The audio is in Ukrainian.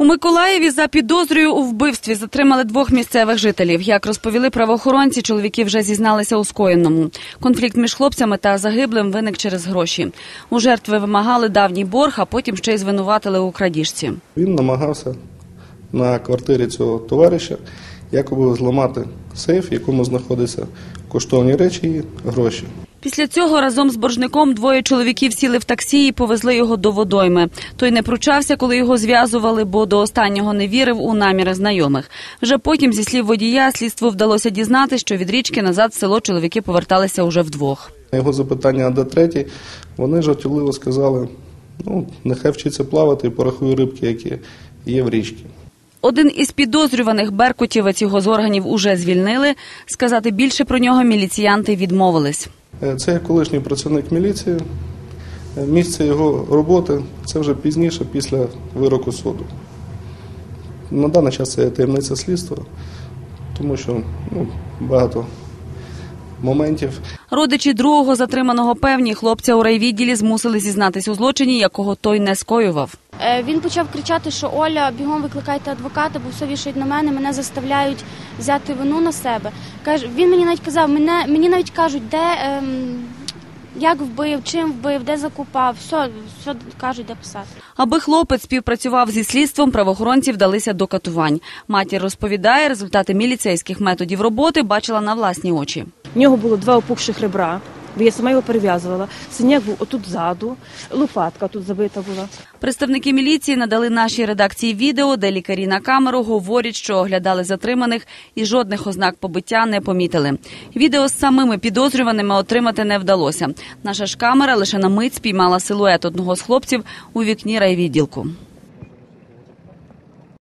У Миколаєві за підозрою у вбивстві затримали двох місцевих жителів. Як розповіли правоохоронці, чоловіки вже зізналися у скоєному. Конфлікт між хлопцями та загиблим виник через гроші. У жертви вимагали давній борг, а потім ще й звинуватили у крадіжці. Він намагався на квартирі цього товариша якоби зламати сейф, в якому знаходяться коштовні речі і гроші. Після цього разом з боржником двоє чоловіків сіли в таксі і повезли його до водойми. Той не пручався, коли його зв'язували, бо до останнього не вірив у наміри знайомих. Вже потім, зі слів водія, слідству вдалося дізнати, що від річки назад в село чоловіки поверталися уже вдвох. На його запитання, де третій, вони жартівливо сказали, ну, нехай вчиться плавати і порахує рибки, які є в річці. Один із підозрюваних беркутівець його з органів уже звільнили. Сказати більше про нього міліціянти відмовились. Е, Це колишній працівник міліції. Е, Місце його роботи це вже пізніше, після вироку суду. На даний час це таємниця слідства, тому що ну, багато моментів Родичі другого затриманого певні хлопця у райвідділі змусили зізнатись у злочині, якого той не скоював. Е, Він почав кричати, що Оля, бігом викликайте адвоката, бо все вішають на мене, мене заставляють взяти вину на себе. Каже, він мені навіть казав, мене мені навіть кажуть, де ем, як вбив, чим вбив, де закупав, все, все кажуть, де писати. Аби хлопець співпрацював зі слідством, правоохоронці вдалися до катувань. Матір розповідає, результати міліцейських методів роботи бачила на власні очі. В нього було два опухших ребра, бо я сама його перев'язувала. Синяк був отут ззаду, лопатка тут забита була. Представники міліції надали нашій редакції відео, де лікарі на камеру говорять, що оглядали затриманих і жодних ознак побиття не помітили. Відео з самими підозрюваними отримати не вдалося. Наша ж камера лише на мить спіймала силует одного з хлопців у вікні райвідділку.